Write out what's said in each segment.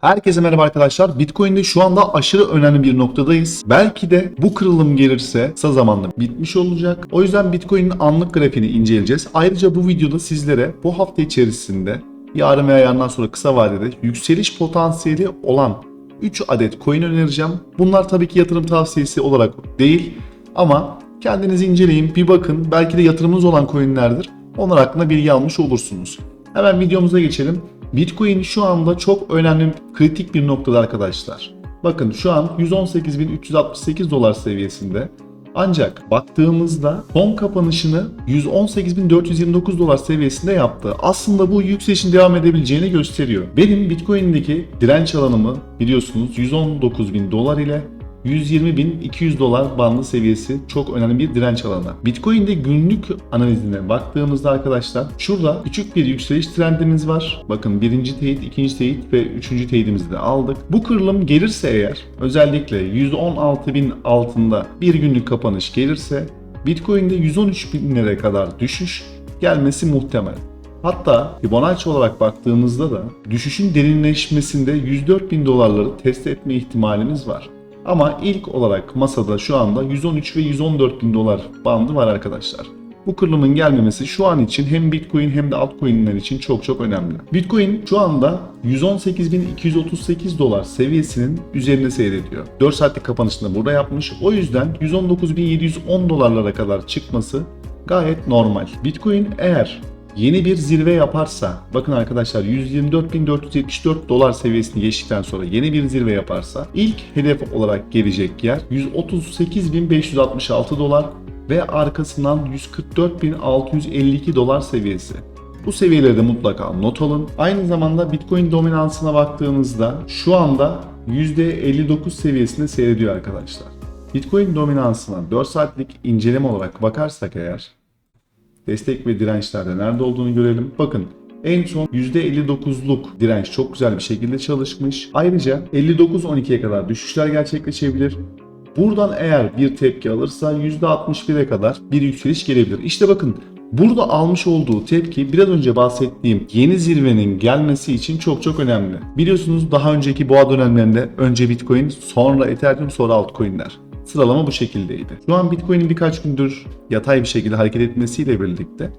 Herkese merhaba arkadaşlar. Bitcoin'de şu anda aşırı önemli bir noktadayız. Belki de bu kırılım gelirse kısa zamanda bitmiş olacak. O yüzden Bitcoin'in anlık grafiğini inceleyeceğiz. Ayrıca bu videoda sizlere bu hafta içerisinde yarın veya yarından sonra kısa vadede yükseliş potansiyeli olan 3 adet coin önereceğim. Bunlar tabii ki yatırım tavsiyesi olarak değil ama kendiniz inceleyin, bir bakın. Belki de yatırımınız olan coinlerdir. Onlar hakkında bilgi almış olursunuz. Hemen videomuza geçelim. Bitcoin şu anda çok önemli, kritik bir noktada arkadaşlar. Bakın şu an 118.368 dolar seviyesinde. Ancak baktığımızda son kapanışını 118.429 dolar seviyesinde yaptı. Aslında bu yükselişin devam edebileceğini gösteriyor. Benim Bitcoin'deki direnç alanımı biliyorsunuz 119.000 dolar ile 120.200 dolar bandı seviyesi çok önemli bir direnç alanı. Bitcoin'de günlük analizine baktığımızda arkadaşlar şurada küçük bir yükseliş trendimiz var. Bakın birinci teyit, ikinci teyit ve üçüncü teyitimizi de aldık. Bu kırılım gelirse eğer özellikle 116.000 altında bir günlük kapanış gelirse Bitcoin'de 113 binlere kadar düşüş gelmesi muhtemel. Hatta Fibonacci olarak baktığımızda da düşüşün derinleşmesinde 104 bin dolarları test etme ihtimalimiz var. Ama ilk olarak masada şu anda 113 ve 114 bin dolar bandı var arkadaşlar. Bu kırılımın gelmemesi şu an için hem Bitcoin hem de altcoin'ler için çok çok önemli. Bitcoin şu anda 118.238 dolar seviyesinin üzerinde seyrediyor. 4 saatlik kapanışını burada yapmış. O yüzden 119.710 dolarlara kadar çıkması gayet normal. Bitcoin eğer yeni bir zirve yaparsa, bakın arkadaşlar 124.474 dolar seviyesini geçtikten sonra yeni bir zirve yaparsa ilk hedef olarak gelecek yer 138.566 dolar ve arkasından 144.652 dolar seviyesi. Bu seviyeleri de mutlaka not alın. Aynı zamanda Bitcoin dominansına baktığımızda şu anda %59 seviyesinde seyrediyor arkadaşlar. Bitcoin dominansına 4 saatlik inceleme olarak bakarsak eğer destek ve dirençlerde nerede olduğunu görelim. Bakın en son %59'luk direnç çok güzel bir şekilde çalışmış. Ayrıca 59-12'ye kadar düşüşler gerçekleşebilir. Buradan eğer bir tepki alırsa %61'e kadar bir yükseliş gelebilir. İşte bakın burada almış olduğu tepki biraz önce bahsettiğim yeni zirvenin gelmesi için çok çok önemli. Biliyorsunuz daha önceki boğa dönemlerinde önce Bitcoin, sonra Ethereum, sonra altcoin'ler. Sıralama bu şekildeydi. Şu an Bitcoin'in birkaç gündür yatay bir şekilde hareket etmesiyle birlikte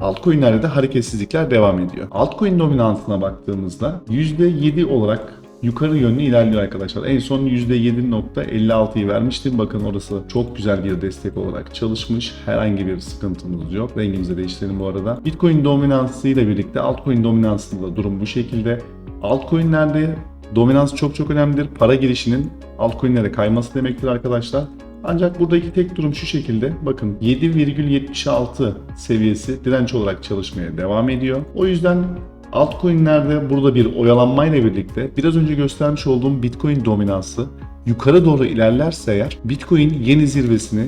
altcoin'lerde de hareketsizlikler devam ediyor. Altcoin dominansına baktığımızda %7 olarak yukarı yönlü ilerliyor arkadaşlar. En son %7.56'yı vermiştim. Bakın orası çok güzel bir destek olarak çalışmış. Herhangi bir sıkıntımız yok. Rengimizi de değiştirelim bu arada. Bitcoin dominansı ile birlikte altcoin dominansında da durum bu şekilde. Altcoin'lerde dominans çok çok önemlidir. Para girişinin altcoin'lere kayması demektir arkadaşlar. Ancak buradaki tek durum şu şekilde. Bakın 7,76 seviyesi direnç olarak çalışmaya devam ediyor. O yüzden altcoin'lerde burada bir oyalanmayla birlikte biraz önce göstermiş olduğum Bitcoin dominansı yukarı doğru ilerlerse eğer Bitcoin yeni zirvesini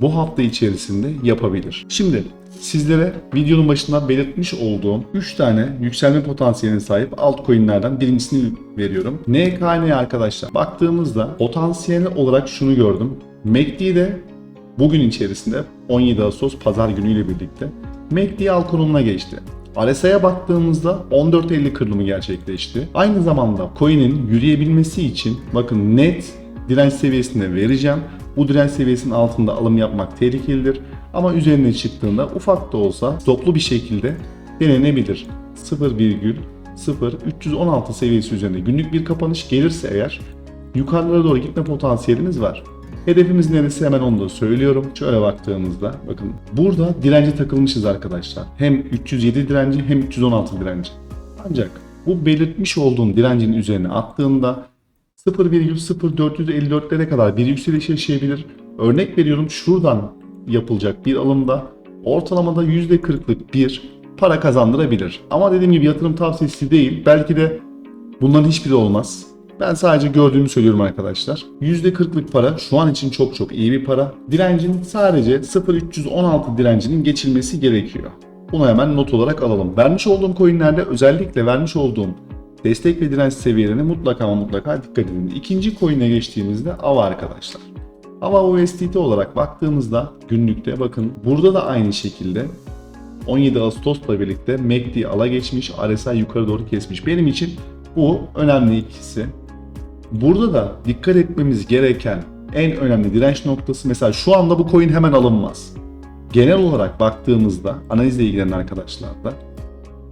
bu hafta içerisinde yapabilir. Şimdi sizlere videonun başında belirtmiş olduğum 3 tane yükselme potansiyeline sahip altcoin'lerden birincisini veriyorum. NKN arkadaşlar baktığımızda potansiyel olarak şunu gördüm. MACD'de bugün içerisinde 17 Ağustos pazar günüyle birlikte MACD al konumuna geçti. RSI'ye baktığımızda 14.50 kırılımı gerçekleşti. Aynı zamanda coin'in yürüyebilmesi için bakın net direnç seviyesine vereceğim. Bu direnç seviyesinin altında alım yapmak tehlikelidir. Ama üzerine çıktığında ufak da olsa toplu bir şekilde denenebilir. 0,0316 seviyesi üzerinde günlük bir kapanış gelirse eğer yukarılara doğru gitme potansiyelimiz var. Hedefimiz neresi hemen onu da söylüyorum. Şöyle baktığımızda bakın burada dirence takılmışız arkadaşlar. Hem 307 direnci hem 316 direnci. Ancak bu belirtmiş olduğum direncin üzerine attığında 0,0454'lere kadar bir yükseliş yaşayabilir. Örnek veriyorum şuradan yapılacak bir alımda ortalamada %40'lık bir para kazandırabilir. Ama dediğim gibi yatırım tavsiyesi değil. Belki de bunların hiçbiri olmaz. Ben sadece gördüğümü söylüyorum arkadaşlar. %40'lık para şu an için çok çok iyi bir para. Direncin sadece 0.316 direncinin geçilmesi gerekiyor. Bunu hemen not olarak alalım. Vermiş olduğum coinlerde özellikle vermiş olduğum destek ve direnç seviyelerine mutlaka ama mutlaka dikkat edin. İkinci coin'e geçtiğimizde AVA arkadaşlar. AVA USDT olarak baktığımızda günlükte bakın burada da aynı şekilde 17 Ağustos'la birlikte MACD ala geçmiş, RSI yukarı doğru kesmiş. Benim için Bu önemli ikisi. Burada da dikkat etmemiz gereken en önemli direnç noktası mesela şu anda bu coin hemen alınmaz. Genel olarak baktığımızda analizle ilgilenen arkadaşlarda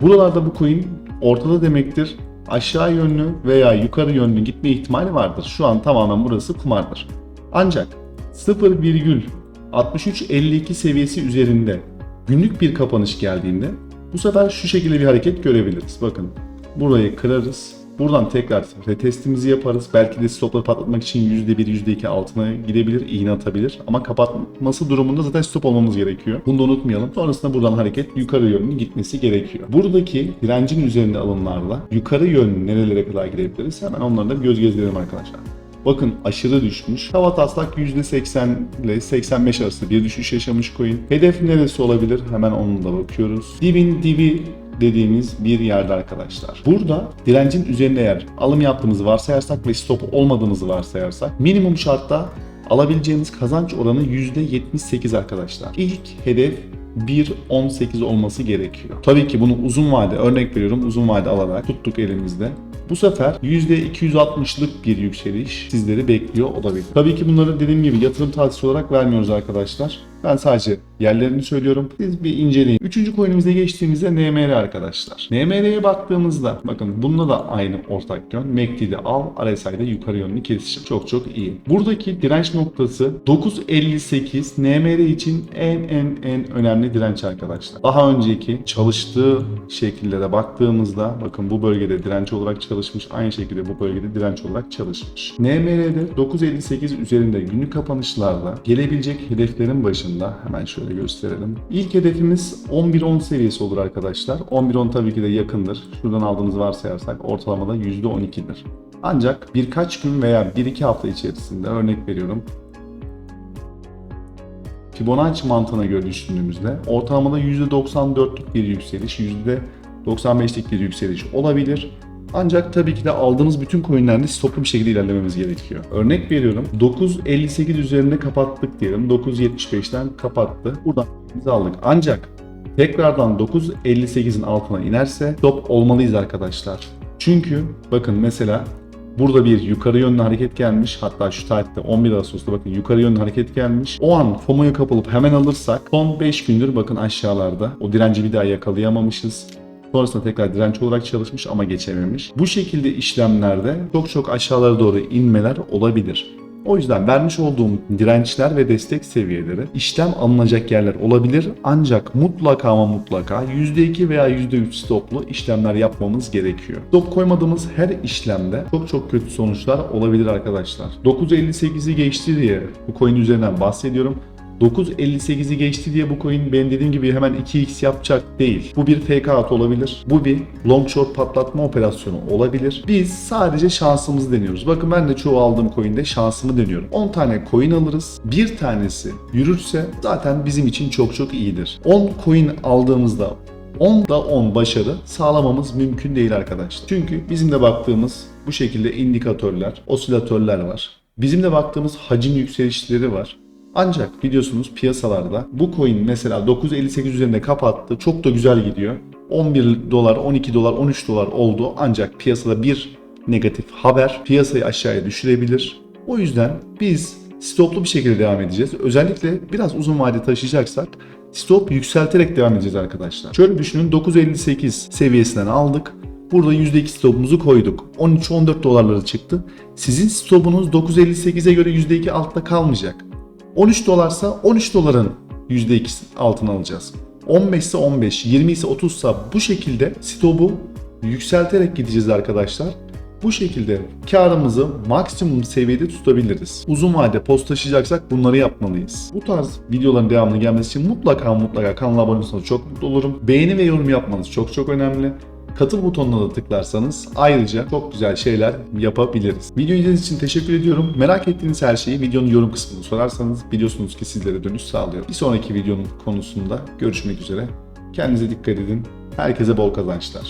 buralarda bu coin ortada demektir. Aşağı yönlü veya yukarı yönlü gitme ihtimali vardır. Şu an tamamen burası kumardır. Ancak 0,6352 seviyesi üzerinde günlük bir kapanış geldiğinde bu sefer şu şekilde bir hareket görebiliriz. Bakın burayı kırarız. Buradan tekrar retestimizi yaparız. Belki de stopları patlatmak için %1, %2 altına gidebilir, iğne atabilir. Ama kapatması durumunda zaten stop olmamız gerekiyor. Bunu da unutmayalım. Sonrasında buradan hareket yukarı yönlü gitmesi gerekiyor. Buradaki direncin üzerinde alımlarla yukarı yönlü nerelere kadar gidebiliriz? Hemen onları da göz gezdirelim arkadaşlar. Bakın aşırı düşmüş. Hava taslak %80 ile 85 arası bir düşüş yaşamış coin. Hedef neresi olabilir? Hemen onu da bakıyoruz. Dibin dibi dediğimiz bir yerde arkadaşlar. Burada direncin üzerinde eğer alım yaptığımızı varsayarsak ve stop olmadığımızı varsayarsak minimum şartta alabileceğimiz kazanç oranı %78 arkadaşlar. İlk hedef 1.18 olması gerekiyor. Tabii ki bunu uzun vade örnek veriyorum uzun vade alarak tuttuk elimizde. Bu sefer %260'lık bir yükseliş sizleri bekliyor olabilir. Tabii ki bunları dediğim gibi yatırım tavsiyesi olarak vermiyoruz arkadaşlar. Ben sadece yerlerini söylüyorum. Siz bir inceleyin. Üçüncü coin'imize geçtiğimizde NMR arkadaşlar. NMR'ye baktığımızda bakın bunda da aynı ortak yön. MACD'de al, RSI'de yukarı yönlü kesişim. Çok çok iyi. Buradaki direnç noktası 9.58 NMR için en en en önemli direnç arkadaşlar. Daha önceki çalıştığı şekillere baktığımızda bakın bu bölgede direnç olarak çalışmış. Aynı şekilde bu bölgede direnç olarak çalışmış. NMR'de 9.58 üzerinde günlük kapanışlarda gelebilecek hedeflerin başında hemen şöyle gösterelim. İlk hedefimiz 11.10 seviyesi olur arkadaşlar. 11.10 tabii ki de yakındır. Şuradan aldığımızı varsayarsak ortalamada %12'dir. Ancak birkaç gün veya 1-2 hafta içerisinde örnek veriyorum Fibonacci mantığına göre düşündüğümüzde ortalamada %94'lük bir yükseliş, %95'lik bir yükseliş olabilir. Ancak tabii ki de aldığımız bütün coinlerde stoplu bir şekilde ilerlememiz gerekiyor. Örnek veriyorum 9.58 üzerinde kapattık diyelim. 9.75'ten kapattı. Buradan biz aldık. Ancak tekrardan 9.58'in altına inerse stop olmalıyız arkadaşlar. Çünkü bakın mesela Burada bir yukarı yönlü hareket gelmiş. Hatta şu tarihte 11 Ağustos'ta bakın yukarı yönlü hareket gelmiş. O an FOMO'ya kapılıp hemen alırsak son 5 gündür bakın aşağılarda. O direnci bir daha yakalayamamışız. Sonrasında tekrar direnç olarak çalışmış ama geçememiş. Bu şekilde işlemlerde çok çok aşağılara doğru inmeler olabilir. O yüzden vermiş olduğum dirençler ve destek seviyeleri işlem alınacak yerler olabilir ancak mutlaka ama mutlaka %2 veya %3 stoplu işlemler yapmamız gerekiyor. Stop koymadığımız her işlemde çok çok kötü sonuçlar olabilir arkadaşlar. 9.58'i geçti diye bu coin üzerinden bahsediyorum. 9.58'i geçti diye bu coin benim dediğim gibi hemen 2x yapacak değil. Bu bir fake out olabilir. Bu bir long short patlatma operasyonu olabilir. Biz sadece şansımızı deniyoruz. Bakın ben de çoğu aldığım coin'de şansımı deniyorum. 10 tane coin alırız. Bir tanesi yürürse zaten bizim için çok çok iyidir. 10 coin aldığımızda 10'da 10 başarı sağlamamız mümkün değil arkadaşlar. Çünkü bizim de baktığımız bu şekilde indikatörler, osilatörler var. Bizim de baktığımız hacim yükselişleri var. Ancak biliyorsunuz piyasalarda bu coin mesela 9.58 üzerinde kapattı. Çok da güzel gidiyor. 11 dolar, 12 dolar, 13 dolar oldu. Ancak piyasada bir negatif haber piyasayı aşağıya düşürebilir. O yüzden biz stoplu bir şekilde devam edeceğiz. Özellikle biraz uzun vade taşıyacaksak stop yükselterek devam edeceğiz arkadaşlar. Şöyle düşünün 9.58 seviyesinden aldık. Burada %2 stopumuzu koyduk. 13-14 dolarları çıktı. Sizin stopunuz 9.58'e göre %2 altta kalmayacak. 13 dolarsa 13 doların %2 altına alacağız. 15 ise 15, 20 ise 30 ise bu şekilde stopu yükselterek gideceğiz arkadaşlar. Bu şekilde karımızı maksimum seviyede tutabiliriz. Uzun vade post taşıyacaksak bunları yapmalıyız. Bu tarz videoların devamlı gelmesi için mutlaka mutlaka kanala abone olursanız çok mutlu olurum. Beğeni ve yorum yapmanız çok çok önemli. Katıl butonuna da tıklarsanız ayrıca çok güzel şeyler yapabiliriz. Video izlediğiniz için teşekkür ediyorum. Merak ettiğiniz her şeyi videonun yorum kısmında sorarsanız biliyorsunuz ki sizlere dönüş sağlıyor. Bir sonraki videonun konusunda görüşmek üzere. Kendinize dikkat edin. Herkese bol kazançlar.